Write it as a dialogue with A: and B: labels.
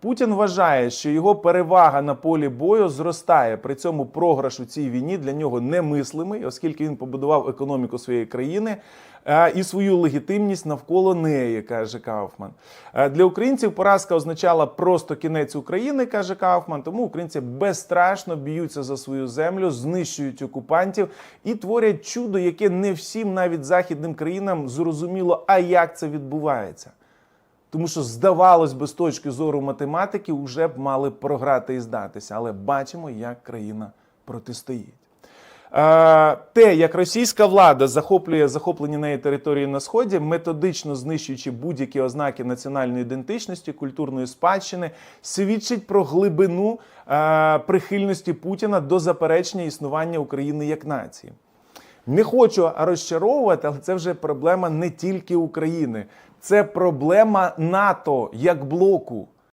A: Путін вважає, що його перевага на полі бою зростає. При цьому програш у цій війні для нього немислимий, оскільки він побудував економіку своєї країни е, і свою легітимність навколо неї, каже Кауфман. Е, Для українців поразка означала просто кінець України, каже Кауфман. Тому українці безстрашно б'ються за свою землю, знищують окупантів і творять чудо, яке не всім, навіть західним країнам, зрозуміло, а як це відбувається. Тому що, здавалось би, з точки зору математики, вже б мали програти і здатися. Але бачимо, як країна протистоїть. Те, як російська влада захоплює захоплені неї території на сході, методично знищуючи будь-які ознаки національної ідентичності, культурної спадщини, свідчить про глибину прихильності Путіна до заперечення існування України як нації. Не хочу розчаровувати, але це вже проблема не тільки України, це проблема НАТО як блоку.